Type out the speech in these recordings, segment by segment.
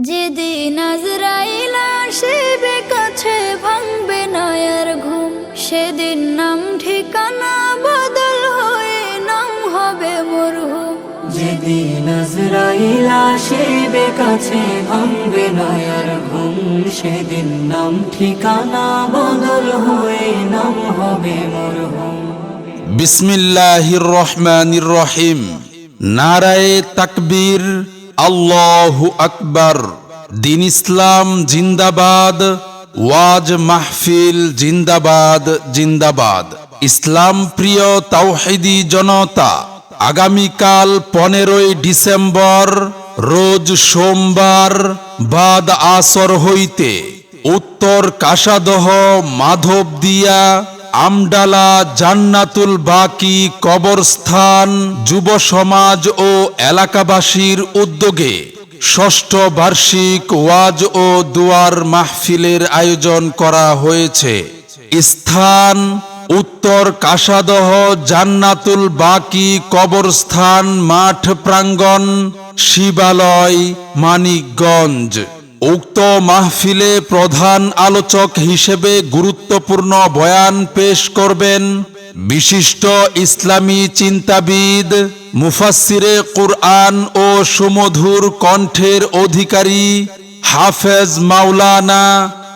যেদিন আজরাইল আসিবে কাছে ভাঙবে নয়ার ঘুম। সেদিন নাম ঠিকানা বদল হয়ে নাম হবে মরহুম। যেদিন আজরাইল আসিবে কাছে ভাঙবে নয়ার ঘুম। সেদিন নাম ঠিকানা বদল হয়ে নাম হবে মরহুম। বিসমিল্লাহির রহমানির রহিম। নারায়ে তাকবীর আল্লাহু আকবার। দিন ইসলাম জিন্দাবাদ, ওয়াজ মাহফিল জিন্দাবাদ জিন্দাবাদ। ইসলাম প্রিয় তাওহিদি জনতা, আগামীকাল পনেরোই ডিসেম্বর, রোজ সোমবার, বাদ আসর হইতে, উত্তর কাশাদহ মাধবদিয়া আমডালা জান্নাতুল বাকি কবরস্থান যুব সমাজ ও এলাকাবাসীর উদ্যোগে ষষ্ঠ বার্ষিক ওয়াজ ও দুয়ার মাহফিলের আয়োজন করা হয়েছে। স্থান উত্তর কাশাদহ জান্নাতুল বাকি কবরস্থান মাঠ প্রাঙ্গণ শিবালয় মানিকগঞ্জ। উক্ত মাহফিলে প্রধান আলোচক হিসেবে গুরুত্বপূর্ণ বয়ান পেশ করবেন বিশিষ্ট ইসলামী চিন্তাবিদ মুফাসিরে কুরআন ও সুমধুর কণ্ঠের অধিকারী হাফেজ মাওলানা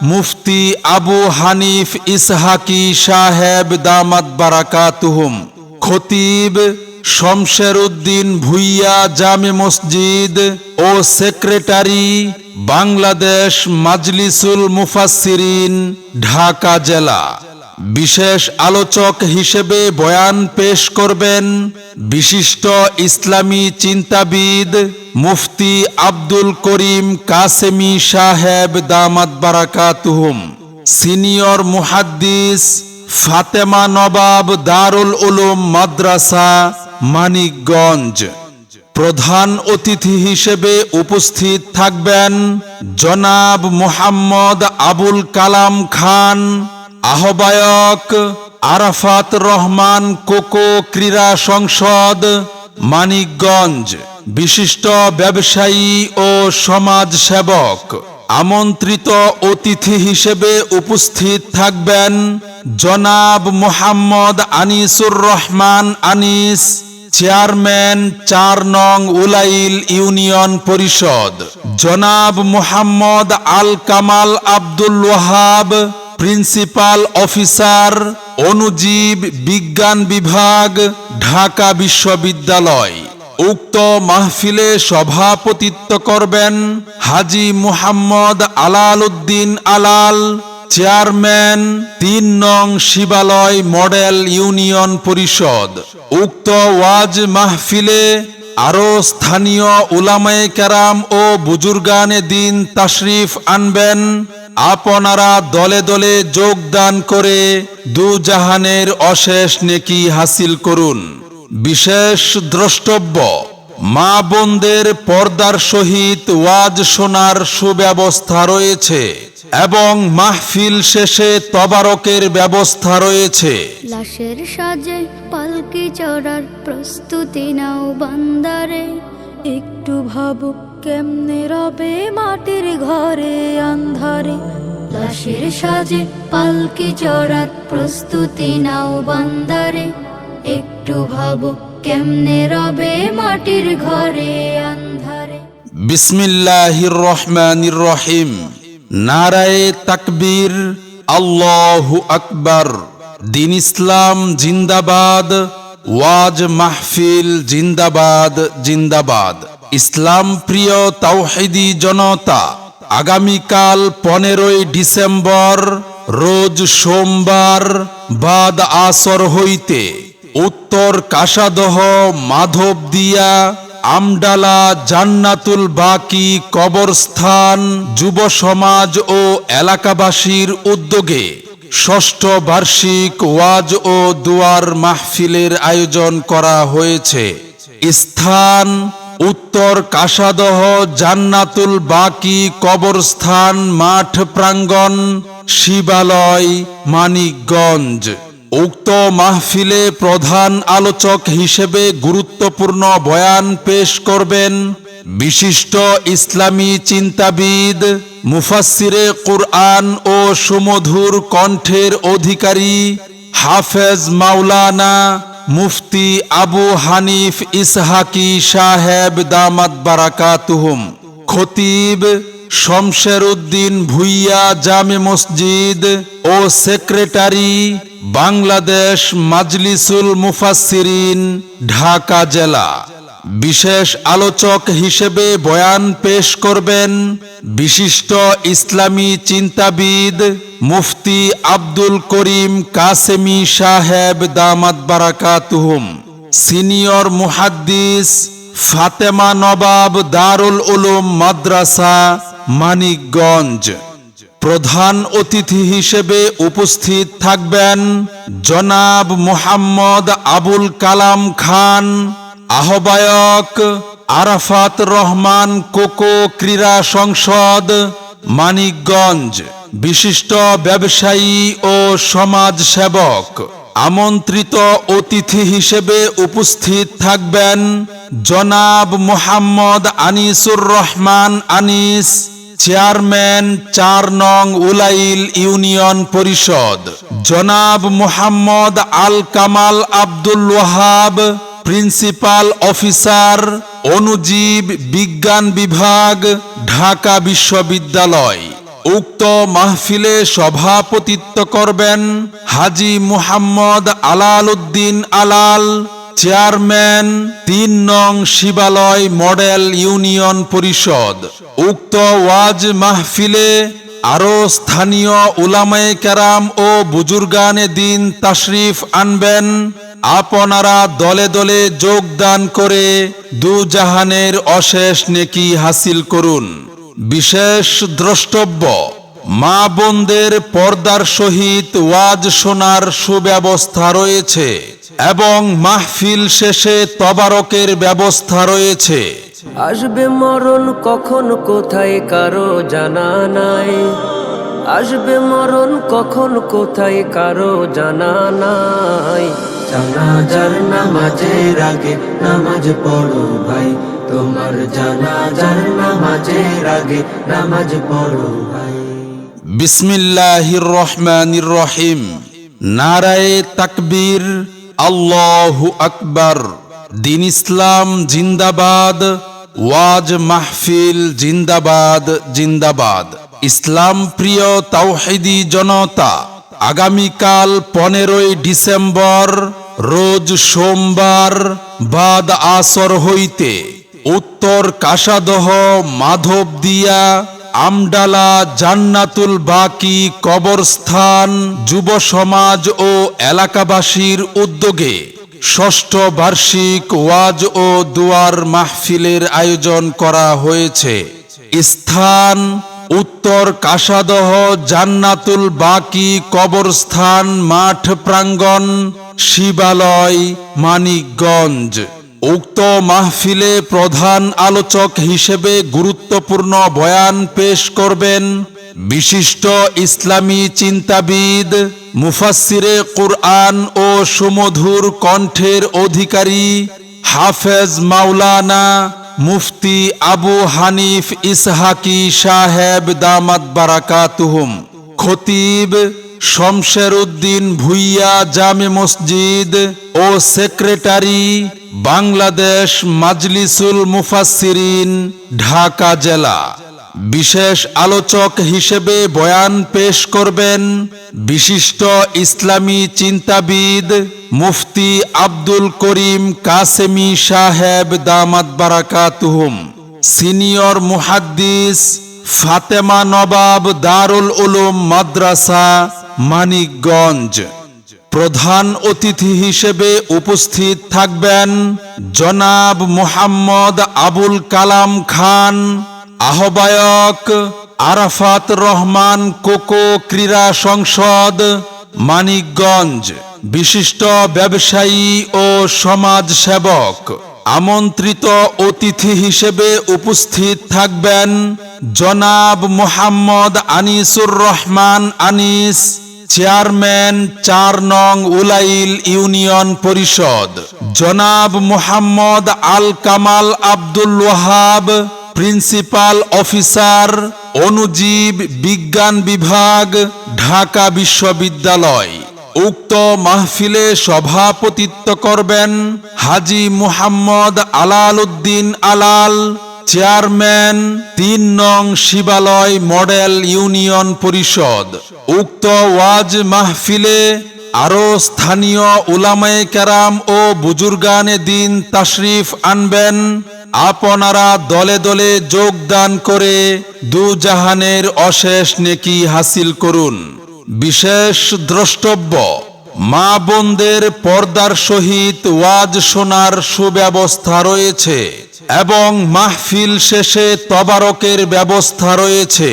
মুফতি আবু হানিফ ইসহাকি সাহেব দামাত বারাকাতুহুম। খতিব শমশের উদ্দিন ভুইয়া জামে মসজিদ ও সেক্রেটারি বাংলাদেশ মাজলিসুল মুফাসসিরিন, ঢাকা জেলা। বিশেষ আলোচক হিসেবে বয়ান পেশ করবেন বিশিষ্ট ইসলামী চিন্তাবিদ মুফতি আব্দুল করিম কাসেমি সাহেব দামাত বারাকাতুহুম, সিনিয়র মুহাদ্দিস ফাতেমা নবাব দারুল উলুম মাদ্রাসা মানিকগঞ্জ প্রধান অতিথি হিসেবে উপস্থিত থাকবেন জনাব মোহাম্মদ আবুল কালাম খান, আহ্বায়ক আরাফাত রহমান কোকো ক্রীড়া সংসদ, মানিকগঞ্জ, বিশিষ্ট ব্যবসায়ী ও সমাজ সেবক আমন্ত্রিত অতিথি হিসেবে উপস্থিত থাকবেন জনাব মোহাম্মদ আনিসুর রহমান আনিস, চেয়ারম্যান চার নং উলাইল ইউনিয়ন পরিষদ। জনাব মোহাম্মদ আল কামাল আব্দুল ওয়াহাব, প্রিন্সিপাল অফিসার, অনুজীব বিজ্ঞান বিভাগ, ঢাকা বিশ্ববিদ্যালয়। উক্ত মাহফিলে সভাপতিত্ব করবেন হাজি মুহাম্মদ আলাল উদ্দিন আলাল, চেয়ারম্যান, তিন নং শিবালয় মডেল ইউনিয়ন পরিষদ। উক্ত ওয়াজ মাহফিলে আরও স্থানীয় উলামায়ে কেরাম ও বুজুর্গানে দিন তাশরিফ আনবেন। আপনারা দলে দলে যোগদান করে দু জাহানের অশেষ নেকি হাসিল করুন। বিশেষ দ্রষ্টব্য, মা বোনদের পর্দার সহিত ওয়াজ শোনার সুব্যবস্থা রয়েছে এবং মাহফিল শেষে তবারকের ব্যবস্থা রয়েছে। লাশের সাজে পালকি চড়ার প্রস্তুতি নাও বান্দারে, একটু ভাবো কেমনে রবে মাটির ঘরে আন্ধারে। লাশের সাজে পালকি চড়ার প্রস্তুতি নাও বান্দারে একটু ভাবো, কেমনে রবে মাটির ঘরে আন্ধারে? বিসমিল্লাহির রহমানির রহিম। নারায়ে তাকবীর, আল্লাহু আকবার। দিন ইসলাম জিন্দাবাদ, ওয়াজ মাহফিল জিন্দাবাদ জিন্দাবাদ। ইসলাম প্রিয় তাওহিদি জনতা, আগামীকাল পনেরোই ডিসেম্বর, রোজ সোমবার, বাদ আসর হইতে। উত্তর কাশাদহ মাধবদিয়া আমডালা, জান্নাতুল বাকি, কবরস্থান, যুব সমাজ ও এলাকাবাসীর উদ্যোগে ষষ্ঠ বার্ষিক ওয়াজ ও দুয়ার মাহফিলের আয়োজন করা হয়েছে। স্থান, উত্তর কাশাদহ জান্নাতুল বাকি, কবরস্থান, মাঠ প্রাঙ্গণ, শিবালয়, মানিকগঞ্জ। উক্ত মাহফিলে প্রধান আলোচক হিসেবে গুরুত্বপূর্ণ বয়ান পেশ করবেন বিশিষ্ট ইসলামী চিন্তাবিদ, মুফাসসিরে কুরআন ও সুমধুর কণ্ঠের অধিকারী হাফেজ মাওলানা মুফতি আবু হানিফ ইসহাকি সাহেব দামাত বারাকাতুহুম। খতিব শমশের উদ্দিন ভুইয়া জামে মসজিদ ও সেক্রেটারি বাংলাদেশ মাজলিসুল মুফাসসিরিন, ঢাকা জেলা। বিশেষ আলোচক হিসেবে বয়ান পেশ করবেন বিশিষ্ট ইসলামী চিন্তাবিদ মুফতি আব্দুল করিম কাসেমি সাহেব দামাত বারাকাতুহুম, সিনিয়র মুহাদ্দিস ফাতেমা নবাব দারুল উলুম মাদ্রাসা মানিকগঞ্জ। প্রধান অতিথি হিসেবে উপস্থিত থাকবেন জনাব মোহাম্মদ আবুল কালাম খান, আহ্বায়ক আরাফাত রহমান কোকো ক্রীড়া সংসদ, মানিকগঞ্জ। বিশিষ্ট ব্যবসায়ী ও সমাজ সেবক আমন্ত্রিত অতিথি হিসেবে উপস্থিত থাকবেন জনাব মোহাম্মদ আনিসুর রহমান আনিস চেয়ারম্যান চার নং উলাইল ইউনিয়ন পরিষদ। জনাব মোহাম্মদ আল কামাল আব্দুল ওয়াহাব, প্রিন্সিপাল অফিসার, অনুজীব বিজ্ঞান বিভাগ, ঢাকা বিশ্ববিদ্যালয়। উক্ত মাহফিলে সভাপতিত্ব করবেন হাজি মুহাম্মদ আলাল উদ্দিন আলাল চেয়ারম্যান, তিন নং শিবালয় মডেল ইউনিয়ন পরিষদ। উক্ত ওয়াজ মাহফিলে আরও স্থানীয় উলামায়ে কেরাম ও বুজুর্গানে দিন তাশরিফ আনবেন। আপনারা দলে দলে যোগদান করে দু জাহানের অশেষ নেকি হাসিল করুন। বিশেষ দ্রষ্টব্য, মা বোনদের পর্দার সহিত ওয়াজ শোনার সুব্যবস্থা রয়েছে। এবং মাহফিল শেষে তবারকের ব্যবস্থা রয়েছে। আসবে মরণ কখন কোথায় কারও জানা নাই। আসবে মরণ কখন কোথায় কারও জানা নাই। জানাজার নামাজের আগে নামাজ পড়ো ভাই। তোমার জানাজার নামাজের আগে নামাজ পড়ো ভাই। বিসমিল্লাহির রহমানির রহিম। নারায়ে তাকবীর আল্লাহু আকবার। দিন ইসলাম জিন্দাবাদ, ওয়াজ মাহফিল জিন্দাবাদ জিন্দাবাদ। ইসলাম প্রিয় তাওহিদি জনতা, আগামীকাল পনেরোই ডিসেম্বর, রোজ সোমবার, বাদ আসর হইতে, উত্তর কাশাদহ মাধবদিয়া আমডালা জান্নাতুল বাকি কবরস্থান যুব সমাজ ও এলাকাবাসীর উদ্যোগে ষষ্ঠ বার্ষিক ওয়াজ ও দুয়ার মাহফিলের আয়োজন করা হয়েছে। স্থান উত্তর কাশাদহ জান্নাতুল বাকি কবরস্থান মাঠ প্রাঙ্গণ শিবালয় মানিকগঞ্জ। উক্ত মাহফিলে প্রধান আলোচক হিসেবে গুরুত্বপূর্ণ বয়ান পেশ করবেন বিশিষ্ট ইসলামী চিন্তাবিদ, মুফাসসিরে কুরআন ও সুমধুর কণ্ঠের অধিকারী হাফেজ মাওলানা মুফতি আবু হানিফ ইসহাকি সাহেব দামাত বারাকাতুহুম। খতিব শমশের উদ্দিন ভুইয়া জামে মসজিদ ও সেক্রেটারি বাংলাদেশ মাজলিসুল মুফাসসিরিন, ঢাকা জেলা। বিশেষ আলোচক হিসেবে বয়ান পেশ করবেন বিশিষ্ট ইসলামী চিন্তাবিদ মুফতি আব্দুল করিম কাসেমি সাহেব দামাত বারাকাতুহুম। সিনিয়র মুহাদ্দিস ফাতেমা নবাব দারুল উলুম মাদ্রাসা, মানিকগঞ্জ। প্রধান অতিথি হিসেবে উপস্থিত থাকবেন জনাব মোহাম্মদ আবুল কালাম খান, আহ্বায়ক আরাফাত রহমান কোকো ক্রীড়া সংসদ, মানিকগঞ্জ। বিশিষ্ট ব্যবসায়ী ও সমাজ সেবক আমন্ত্রিত অতিথি হিসেবে উপস্থিত থাকবেন জনাব মোহাম্মদ আনিসুর রহমান আনিস, চেয়ারম্যান চার নং উলাইল ইউনিয়ন পরিষদ। জনাব মোহাম্মদ আল কামাল আব্দুল ওয়াহাব, প্রিন্সিপাল অফিসার, অনুজীব বিজ্ঞান বিভাগ, ঢাকা বিশ্ববিদ্যালয়। উক্ত মাহফিলে সভাপতিত্ব করবেন হাজি মুহাম্মদ আলাল উদ্দিন আলাল, চেয়ারম্যান তিন নং শিবালয় মডেল ইউনিয়ন পরিষদ। উক্ত ওয়াজ মাহফিলে আরও স্থানীয় উলামায়ে কেরাম ও বুজুর্গানে দিন তাশরিফ আনবেন। আপনারা দলে দলে যোগদান করে দু জাহানের অশেষ নেকি হাসিল করুন। বিশেষ দ্রষ্টব্য, মা বোনদের পর্দার সহিত ওয়াজ শোনার সুব্যবস্থা রয়েছে এবং মাহফিল শেষে তবারকের ব্যবস্থা রয়েছে।